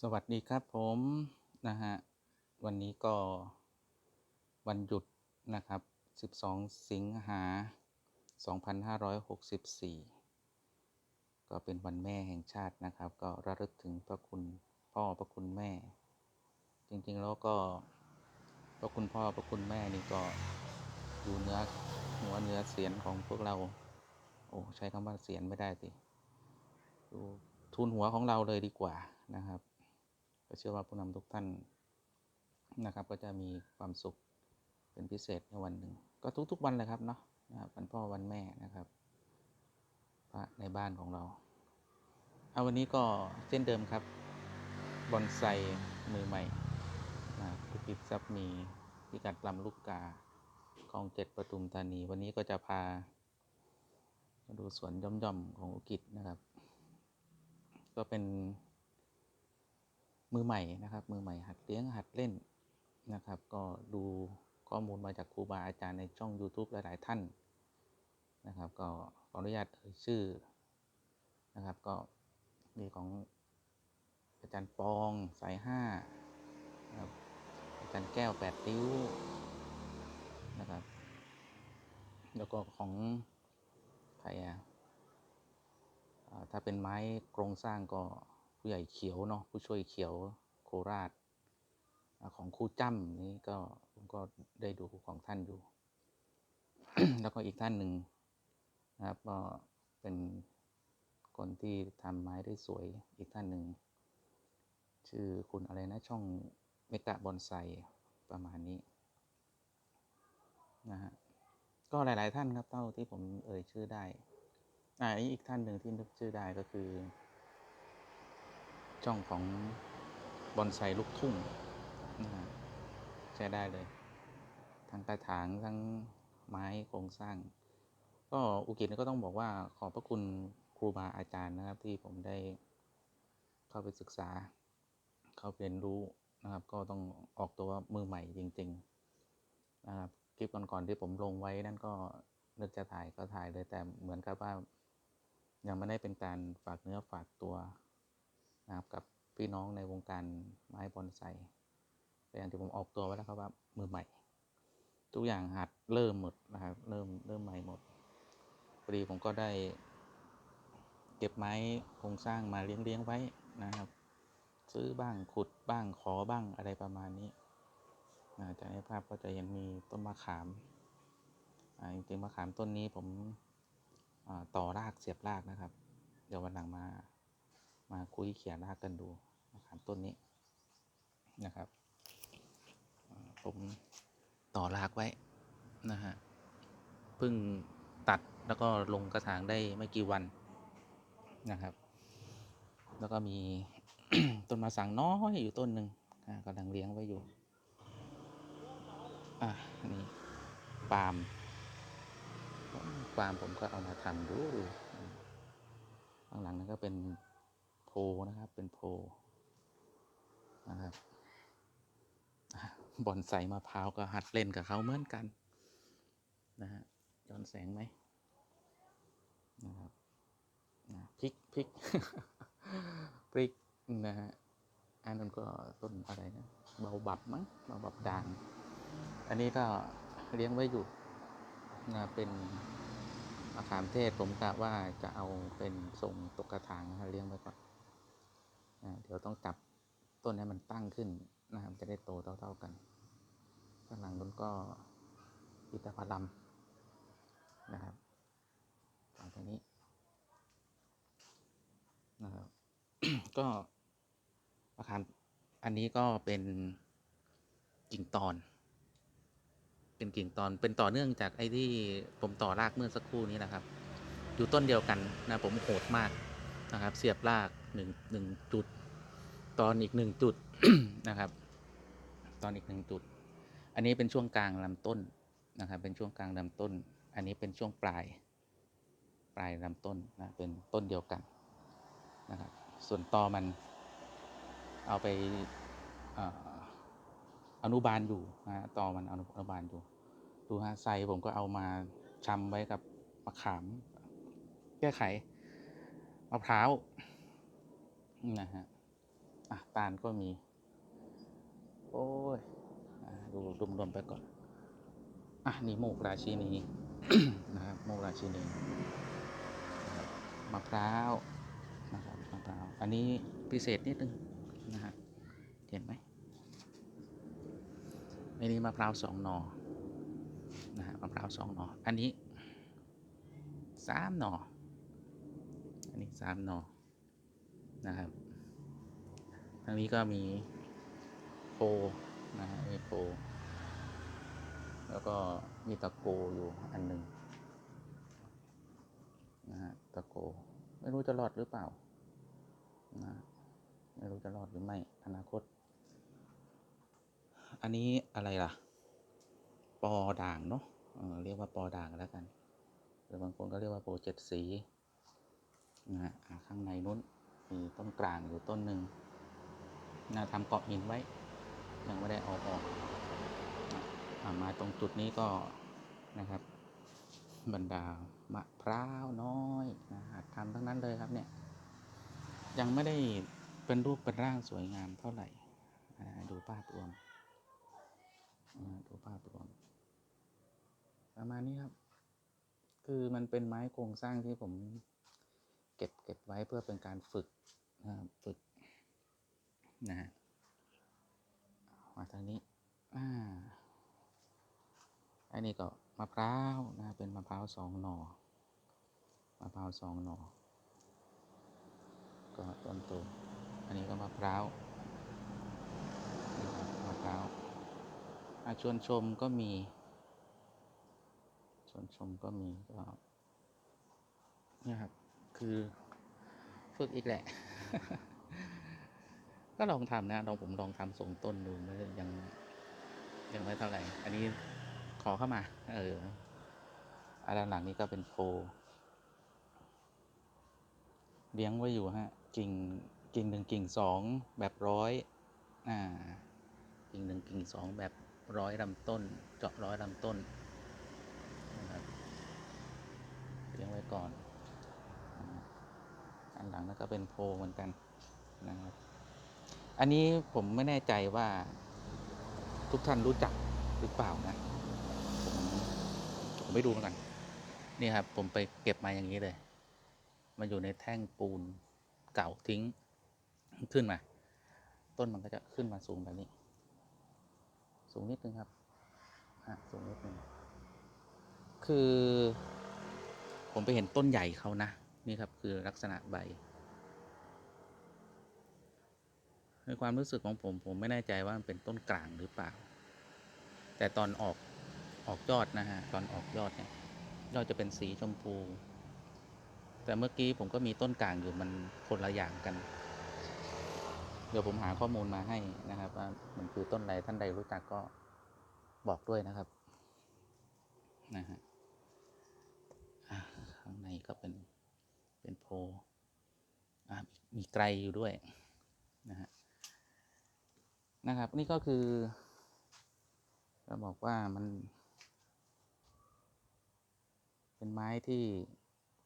สวัสดีครับผมนะฮะวันนี้ก็วันหยุดนะครับ 12 สิงหา 2564 ก็เป็นวันแม่แห่งชาตินะครับ ก็ระลึกถึงพระคุณพ่อพระคุณแม่ จริงๆแล้วก็พระคุณพ่อพระคุณแม่นี่ก็อยู่เนื้อหัวเนื้อเสียนของพวกเรา โอ้ใช้คำว่าเสียนไม่ได้สิดูทุนหัวของเราเลยดีกว่านะครับ ก็เชื่อว่าผู้นำทุกท่านนะครับ ก็จะมีความสุขเป็นพิเศษในวันหนึ่ง ก็ทุกๆวันเลยครับเนาะนะครับวันพ่อวันแม่นะครับพระในบ้านของเรา เอาวันนี้ก็เช่นเดิมครับบอนไซมือใหม่นะพิพิธทรัพย์มีพิกัดลำลูกกาคลองเจ็ดปทุมธานี วันนี้ก็จะพามาดูสวนย่อมๆของอุกิจนะครับ ก็เป็น มือใหม่นะครับ มือใหม่หัดเลี้ยงหัดเล่นนะครับ ก็ดูข้อมูลมาจากครูบาอาจารย์ในช่อง YouTube หลาย ๆ ท่านนะครับ ก็ขออนุญาตเอ่ยชื่อนะครับ ก็มีของอาจารย์ปองสายห้านะครับอาจารย์แก้วแปดริ้วนะครับ แล้วก็ของใครอะถ้าเป็นไม้โครงสร้างก็ ผู้ใหญ่เขียวเนาะผู้ช่วยเขียวโคราช ของครูจ้ำนี่ก็ผมก็ได้ดูของท่านอยู่ แล้วก็อีกท่านหนึ่งนะครับก็เป็นคนที่ทำไม้ได้สวยอีกท่านหนึ่ง ชื่อคุณอะไรนะช่องเมกะบอนไซประมาณนี้นะฮะก็หลาย ๆ ท่านครับเท่าที่ผมเอ่ยชื่อได้อ่าอีกท่านหนึ่งที่นึกชื่อได้ก็คือ ช่องของบอนไซลูกทุ่งนะใช้ได้เลย ทั้งกระถางทั้งไม้โครงสร้าง ก็อุกิจก็ต้องบอกว่าขอบพระคุณครูบาอาจารย์นะครับ ที่ผมได้เข้าไปศึกษา เข้าไปเรียนรู้นะครับ ก็ต้องออกตัวว่ามือใหม่จริง ๆ นะครับคลิปก่อนๆที่ผมลงไว้นั่นก็นึกจะถ่ายก็ถ่ายเลยแต่เหมือนกับว่ายังไม่ได้เป็นการฝากเนื้อฝากตัว พี่น้องในวงการไม้บอนไซแต่อย่างที่ผมออกตัวไว้แล้วครับว่ามือใหม่ ทุกอย่างหัดเริ่มหมดนะครับเริ่มเริ่มใหม่หมดพอดีผมก็ได้ เก็บไม้โครงสร้างมาเลี้ยงเลี้ยงไว้นะครับ ซื้อบ้างขุดบ้างขอบ้างอะไรประมาณนี้นะจากในภาพก็จะเห็นมีต้นมะขามอ่าจริงๆมะขามต้นนี้ผมต่อรากเสียบรากนะครับ เดี๋ยววันหลังมา มาคุยเขียนรากกันดูมะขามต้นนี้นะครับ ผมต่อรากไว้นะฮะเพิ่งตัดแล้วก็ลงกระถางได้ไม่กี่วันนะครับ แล้วก็มีต้นมะสังน้อยอยู่ต้นหนึ่งกำลังเลี้ยงไว้อยู่ อะนี่ปาล์มปาล์มผมก็เอามาทำดูข้างหลังนั้นก็เป็น พนะครับ เป็นโพนะครับบอนใส่มะพร้าวก็หัดเล่นกับเขาเหมือนกัน นะฮะย้อนแสงไหมนะครับพริกพริกพริกนะฮะอันนั้นก็ต้นอะไรนะเบาบับมั้งเบาบับด่างอันนี้ก็เลี้ยงไว้อยู่นะเป็นมะขามเทศผมกะว่าจะเอาเป็นทรงตกกระถางนะครับเลี้ยงไว้ก่อน เดี๋ยวต้องจับต้นให้มันตั้งขึ้นนะครับจะได้โตเท่า ๆกัน ข้างหลังนู้นก็อิตาพาลัมนะครับฝั่งตรงนี้นะครับก็มะขามอันนี้ก็เป็นกิ่งตอน เป็นกิ่งตอนเป็นต่อเนื่องจากไอ้ที่ผมต่อรากเมื่อสักครู่นี้นะครับ อยู่ต้นเดียวกันนะผมโหดมากนะครับ เสียบราก หนึ่งหนึ่งจุด ตอนอีกหนึ่งจุดนะครับ ตอนอีกหนึ่งจุด อันนี้เป็นช่วงกลางลำต้นนะครับ เป็นช่วงกลางลำต้น อันนี้เป็นช่วงปลาย ปลายลำต้นนะเป็นต้นเดียวกันนะครับ ส่วนตอมันเอาไปอนุบาลอยู่นะฮะตอมันอนุอนุบาลอยู่ดูฮะไซผมก็เอามาชำไว้กับมะขาม แก้ไขมะพร้าว นะฮะอะตาลก็มี โอ้ยอดูรวมๆไปก่อน อะนี่โมกราชินีนะครับโมกราชินีมะพร้าวนะครับมะพร้าวอันนี้พิเศษนิดนึงนะฮะเห็นไหมอันนี้มะพร้าวสองหนอนะฮะมะพร้าวสองหนออันนี้สามหนออันนี้สามหนอ นะครับทางนี้ก็มีโพนะฮะมีโพแล้วก็มีตะโกอยู่อันหนึ่งนะฮะตะโก ไม่รู้จะรอดหรือเปล่านะไม่รู้จะรอดหรือไม่อนาคต อันนี้อะไรล่ะ ปอด่างเนาะเออเรียกว่าปอด่างแล้วกันหรือบางคนก็เรียกว่าโปเจ็ดสีนะฮะข้างในนู้น มีต้นกลางอยู่ต้นหนึ่งนะทำเกาะหินไว้ ยังไม่ได้เอาออกมาตรงจุดนี้ก็นะครับ บรรดามะพร้าวน้อยนะทำทั้งนั้นเลยครับเนี่ย ยังไม่ได้เป็นรูปเป็นร่างสวยงามเท่าไหร่ดูภาพรวมดูภาพรวม ประมาณนี้ครับ คือมันเป็นไม้โครงสร้างที่ผม เก็บเก็บไว้เพื่อเป็นการฝึกนะครับฝึกนะฮะมาทางนี้อ่าอันนี้ก็มะพร้าวนะเป็นมะพร้าวสองหน่อมะพร้าวสองหน่อก็ต้นโตอันนี้ก็มะพร้าวมะพร้าวอาชวนชมก็มี ชวนชมก็มีก็นี่ครับ คือฝึกอีกแหละ ก็ลองทำนะลองผมลองทำส่งต้นดูมันยังยังไม่เท่าไหร่ อันนี้ขอเข้ามา เอออันด้านหลังนี้ก็เป็นโพเลี้ยงไว้อยู่ฮะ กิ่งกิ่งหนึ่งกิ่งสองแบบร้อย อ่า กิ่งหนึ่งกิ่งสองแบบร้อยลำต้น เจาะร้อยลำต้นนะครับเลี้ยงไว้ก่อน นหลังนั่นก็เป็นโพเหมือนกันนะครับ อันนี้ผมไม่แน่ใจว่าทุกท่านรู้จักหรือเปล่านะ ผมผมไปดูมากันนี่ครับ ผมไปเก็บมาอย่างนี้เลยมันอยู่ในแท่งปูนเก่าทิ้งขึ้นมา ต้นมันก็จะขึ้นมาสูงแบบนี้ สูงนิดนึงครับฮะสูงนิดนึงคือ ผมไปเห็นต้นใหญ่เขานะ นี่ครับคือลักษณะใบ ในความรู้สึกของผมผมไม่แน่ใจว่ามันเป็นต้นกลางหรือเปล่า แต่ตอนออกออกยอดนะฮะตอนออกยอดเนี่ยยอดจะเป็นสีชมพู แต่เมื่อกี้ผมก็มีต้นกลางอยู่มันคนละอย่างกัน เดี๋ยวผมหาข้อมูลมาให้นะครับ ว่ามันคือต้นอะไรท่านใดรู้จักก็บอกด้วยนะครับนะฮะข้างในก็เป็น เป็นโพมีไกรอยู่ด้วยนะฮะนะครับ นี่ก็คือจะบอกว่ามัน เป็นไม้ที่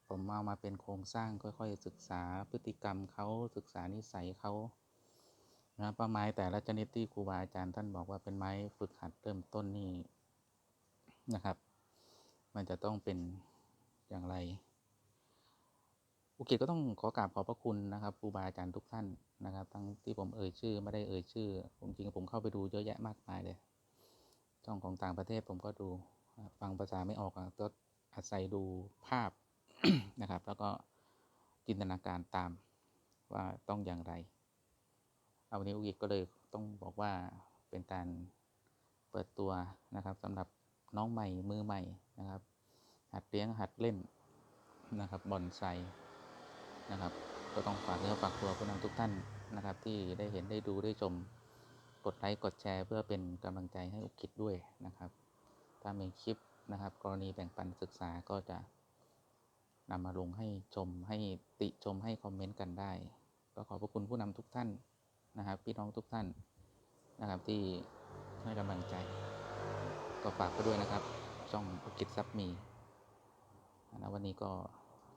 ผมเอามาเป็นโครงสร้างค่อยๆ ศึกษาพฤติกรรมเขาศึกษานิสัยเขานะครับว่าไม้แต่ละชนิดที่ครูบาอาจารย์ท่านบอกว่าเป็นไม้ฝึกหัดเริ่มต้นนี่นะครับ มันจะต้องเป็นอย่างไร อุกิจก็ต้องขอกราบขอบพระคุณนะครับครูบาอาจารย์ทุกท่านนะครับ ทั้งที่ผมเอ่ยชื่อไม่ได้เอ่ยชื่อผมจริงผมเข้าไปดูเยอะแยะมากมายเลยช่องของต่างประเทศผมก็ดูฟังภาษาไม่ออกก็อาศัยดูภาพนะครับ แล้วก็จินตนาการตามว่าต้องอย่างไรเอาวันนี้อุกิก็เลยต้องบอกว่าเป็นการเปิดตัวนะครับสำหรับน้องใหม่มือใหม่นะครับ หัดเลี้ยงหัดเล่นนะครับบอนไซ นะครับ ก็ต้องฝากเนื้อฝากตัวผู้นำทุกท่านนะครับ ที่ได้เห็นได้ดูได้ชมกดไลค์กดแชร์ เพื่อเป็นกำลังใจให้อุกิจด้วยนะครับถ้ามีคลิปนะครับ กรณีแบ่งปันศึกษาก็จะนำมาลงให้ชมให้ติชมให้คอมเมนต์กันได้ ก็ขอบพระคุณผู้นำทุกท่านนะครับ พี่น้องทุกท่านนะครับที่ให้กำลังใจ ก็ฝากไปด้วยนะครับ ช่องอุกิจซับมีนะวันนี้ก็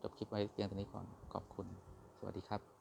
จบคลิปไว้เพียงเท่านี้ก่อนขอบคุณ สวัสดีครับ